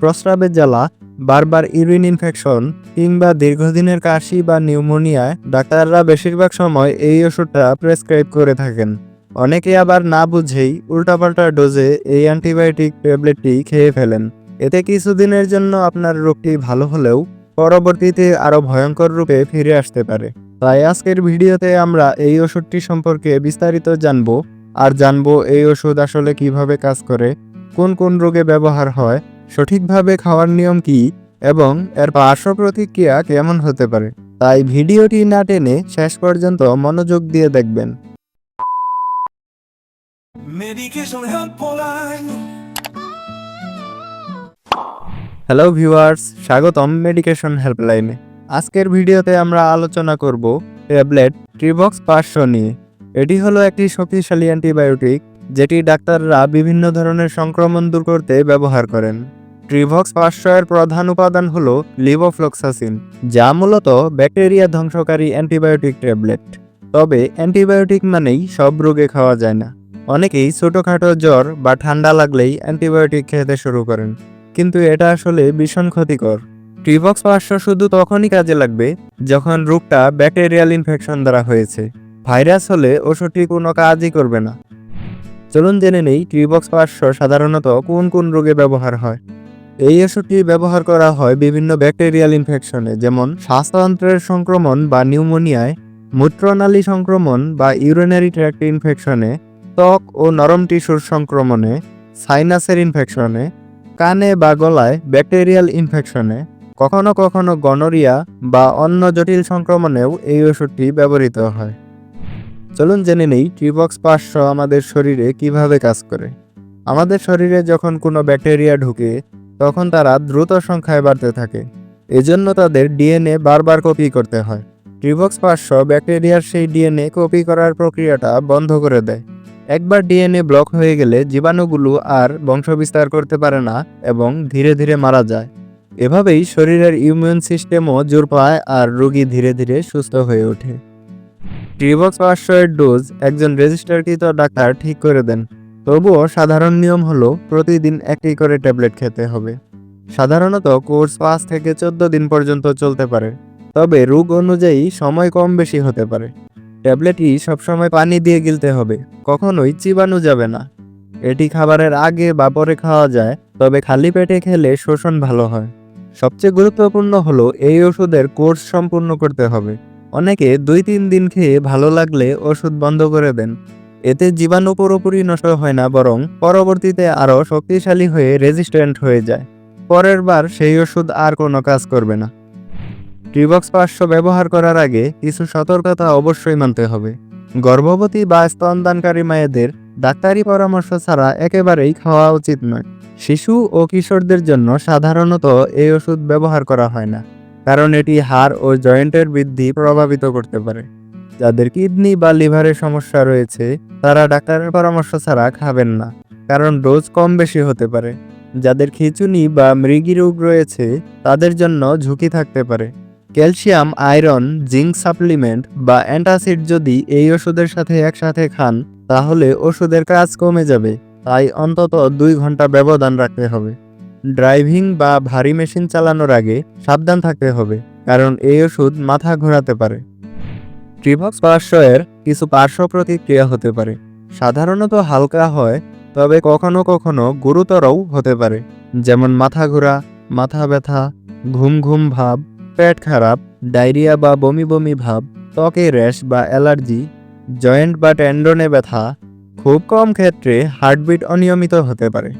প্রস্রাবের জ্বালা, বারবার ইউরিন ইনফেকশন কিংবা দীর্ঘদিনের কাশি বা নিউমোনিয়ায় ডাক্তাররা বেশিরভাগ সময় এই ওষুধটা প্রেসক্রাইব করে থাকেন। অনেকে আবার না বুঝেই উল্টাপাল্টা ডোজে এই অ্যান্টিবায়োটিক ট্যাবলেটটি খেয়ে ফেলেন। এতে কিছুদিনের জন্য আপনার রোগটি ভালো হলেও পরবর্তীতে আরও ভয়ঙ্কর রূপে ফিরে আসতে পারে। তাই আজকের ভিডিওতে আমরা এই ওষুধটি সম্পর্কে বিস্তারিত জানব, আর জানব এই ওষুধ আসলে কীভাবে কাজ করে, কোন কোন রোগে ব্যবহার হয় সঠিকভাবে খাওয়ার নিয়ম কি এবং এর পার্শ্ব প্রতিক্রিয়া কেমন হতে পারে? তাই ভিডিওটি না টেনে শেষ পর্যন্ত মনোযোগ দিয়ে দেখবেন. হ্যালো ভিউয়ার্স স্বাগতম মেডিকেশন হেল্পলাইনে আজকের ভিডিওতে আমরা আলোচনা করব ট্যাবলেট ট্রিবক্স পাঁচশো নিয়ে। এটি হলো একটি শক্তিশালী অ্যান্টিবায়োটিক যেটি ডাক্তাররা বিভিন্ন ধরনের সংক্রমণ দূর করতে ব্যবহার করেন। ট্রিভক্স পাঁচশো প্রধান উপাদান হলো লিভোফ্লক্সাসিন যা মূলত ব্যাকটেরিয়া ধ্বংসকারী অ্যান্টিবায়োটিক ট্যাবলেট। তবে অ্যান্টিবায়োটিক মানেই সব রোগে খাওয়া যায় না। অনেকেই ছোটোখাটো জ্বর বা ঠান্ডা লাগলেই অ্যান্টিবায়োটিক খেতে শুরু করেন। কিন্তু এটা আসলে ভীষণ ক্ষতিকর। ট্রিভক্স পাঁচশো শুধু তখনই কাজে লাগবে যখন রোগটা ব্যাকটেরিয়াল ইনফেকশন দ্বারা হয়েছে। ভাইরাস হলে ওষুধটি কোনো কাজই করবে না। চলুন জেনে নেই ট্রিবক্স পাঁচশো সাধারণত কোন কোন রোগে ব্যবহার হয়। এই ওষুধটি ব্যবহার করা হয় বিভিন্ন ব্যাকটেরিয়াল ইনফেকশনে, যেমন শ্বাসতন্ত্রের সংক্রমণ বা নিউমোনিয়ায়, মূত্রনালী সংক্রমণ বা ইউরিনারি ট্র্যাক্ট ইনফেকশনে, ত্বক ও নরম টিস্যুর সংক্রমণে, সাইনাসের ইনফেকশনে, কানে বা গলায় ব্যাকটেরিয়াল ইনফেকশনে, কখনো কখনো গনোরিয়া বা অন্য জটিল সংক্রমণেও এই ওষুধটি ব্যবহৃত হয়। চলুন জেনে নেই ট্রিবক্স পাঁচশো আমাদের শরীরে কীভাবে কাজ করে। আমাদের শরীরে যখন কোনো ব্যাকটেরিয়া ঢুকে তখন তারা দ্রুত সংখ্যায় বাড়তে থাকে। এজন্য তাদের ডিএনএ বারবার কপি করতে হয়। ট্রিবক্স পাঁচশো ব্যাকটেরিয়ার সেই ডিএনএ কপি করার প্রক্রিয়াটা বন্ধ করে দেয়। একবার ডিএনএ ব্লক হয়ে গেলে জীবাণুগুলো আর বংশবিস্তার করতে পারে না এবং ধীরে ধীরে মারা যায়। এভাবেই শরীরের ইমিউন সিস্টেমও জোর পায় আর রোগী ধীরে ধীরে সুস্থ হয়ে ওঠে। ট্রিবক্স পাঁচশো এর ডোজ একজন রেজিস্টারকৃত ডাক্তার ঠিক করে দেন। তবুও সাধারণ নিয়ম হলো প্রতিদিন একটি করে ট্যাবলেট খেতে হবে। সাধারণত কোর্স পাঁচ থেকে চোদ্দ দিন পর্যন্ত চলতে পারে, তবে রোগ অনুযায়ী সময় কম বেশি হতে পারে। ট্যাবলেটই সবসময় পানি দিয়ে গিলতে হবে, কখনোই চিবানো যাবে না। এটি খাবারের আগে বা পরে খাওয়া যায়, তবে খালি পেটে খেলে শোষণ ভালো হয়। সবচেয়ে গুরুত্বপূর্ণ হলো এই ওষুধের কোর্স সম্পূর্ণ করতে হবে। অনেকে দুই তিন দিন খেয়ে ভালো লাগলে ওষুধ বন্ধ করে দেন। এতে জীবাণু পুরোপুরি নষ্ট হয় না, বরং পরবর্তীতে আরও শক্তিশালী হয়ে রেজিস্ট্যান্ট হয়ে যায়। পরের বার সেই ওষুধ আর কোনো কাজ করবে না। ট্রিবক্স পাঁচশো ব্যবহার করার আগে কিছু সতর্কতা অবশ্যই মানতে হবে। গর্ভবতী বা স্তনদানকারী মায়েদের ডাক্তারি পরামর্শ ছাড়া একেবারেই খাওয়া উচিত নয়। শিশু ও কিশোরদের জন্য সাধারণত এই ওষুধ ব্যবহার করা হয় না, কারণ এটি হাড় ও জয়েন্টের বৃদ্ধি প্রভাবিত করতে পারে। যাদের কিডনি বা লিভারের সমস্যা রয়েছে, তারা ডাক্তারের পরামর্শ ছাড়া খাবেন না, কারণ ডোজ কম বেশি হতে পারে। যাদের খিচুনি বা মৃগী রোগ রয়েছে, তাদের জন্য ঝুঁকি থাকতে পারে। ক্যালসিয়াম, আয়রন, জিঙ্ক সাপ্লিমেন্ট বা অ্যান্টাসিড যদি এই ওষুধের সাথে একসাথে খান, তাহলে ওষুধের কাজ কমে যাবে, তাই অন্তত দুই ঘণ্টা ব্যবধান রাখতে হবে। ড্রাইভিং বা ভারী মেশিন চালানোর আগে সাবধান থাকতে হবে, কারণ এই ওষুধ মাথা ঘোরাতে পারে। ট্রিভক্স পার্শ্বয়ের কিছু পার্শ্ব প্রতিক্রিয়া হতে পারে। সাধারণত হালকা হয়, তবে কখনো কখনো গুরুতরও হতে পারে। যেমন মাথা ঘোরা, মাথা ব্যথা, ঘুম ঘুম ভাব, পেট খারাপ, ডায়রিয়া বা বমি বমি ভাব, ত্বকে র্যাশ বা অ্যালার্জি, জয়েন্ট বা টেন্ডনে ব্যথা, খুব কম ক্ষেত্রে হার্টবিট অনিয়মিত হতে পারে।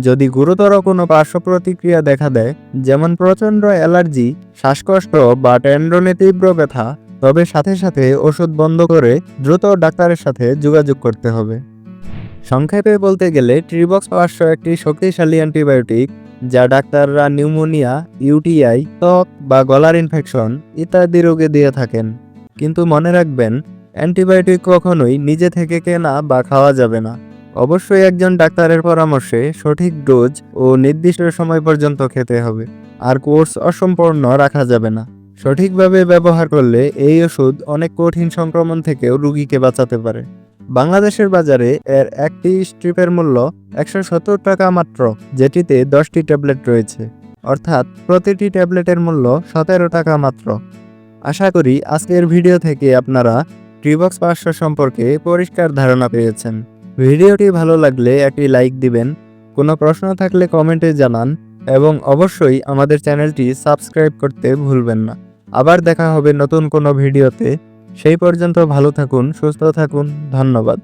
যদি গুরুতর কোনো পার্শ্ব প্রতিক্রিয়া দেখা দেয়, যেমন প্রচণ্ড অ্যালার্জি, শ্বাসকষ্ট বা টেন্ডনে তীব্র ব্যথা তবে সাথে সাথে ওষুধ বন্ধ করে দ্রুত ডাক্তারের সাথে যোগাযোগ করতে হবে। সংক্ষেপে বলতে গেলে ট্রিবক্স পাঁচশো একটি শক্তিশালী অ্যান্টিবায়োটিক যা ডাক্তাররা নিউমোনিয়া, ইউটিআই, ত্বক বা গলার ইনফেকশন ইত্যাদি রোগে দিয়ে থাকেন। কিন্তু মনে রাখবেন, অ্যান্টিবায়োটিক কখনোই নিজে থেকে কেনা বা খাওয়া যাবে না। অবশ্যই একজন ডাক্তারের পরামর্শে সঠিক ডোজ ও নির্দিষ্ট সময় পর্যন্ত খেতে হবে। আর কোর্স অসম্পূর্ণ রাখা যাবে না। সঠিকভাবে ব্যবহার করলে এই ওষুধ অনেক কঠিন সংক্রমণ থেকেও রুগীকে বাঁচাতে পারে। বাংলাদেশের বাজারে এর একটি স্ট্রিপের মূল্য একশো সত্তর টাকা মাত্র, যেটিতে দশটি ট্যাবলেট রয়েছে। অর্থাৎ প্রতিটি ট্যাবলেটের মূল্য সতেরো টাকা মাত্র। আশা করি আজকের ভিডিও থেকে আপনারা ট্রিবক্স পাঁচশো সম্পর্কে পরিষ্কার ধারণা পেয়েছেন। ভিডিওটি ভালো লাগলে একটি লাইক দিবেন। কোনো প্রশ্ন থাকলে কমেন্টে জানান। এবং অবশ্যই আমাদের চ্যানেলটি সাবস্ক্রাইব করতে ভুলবেন না। আবার দেখা হবে নতুন কোনো ভিডিওতে। সেই পর্যন্ত ভালো থাকুন, সুস্থ থাকুন, ধন্যবাদ।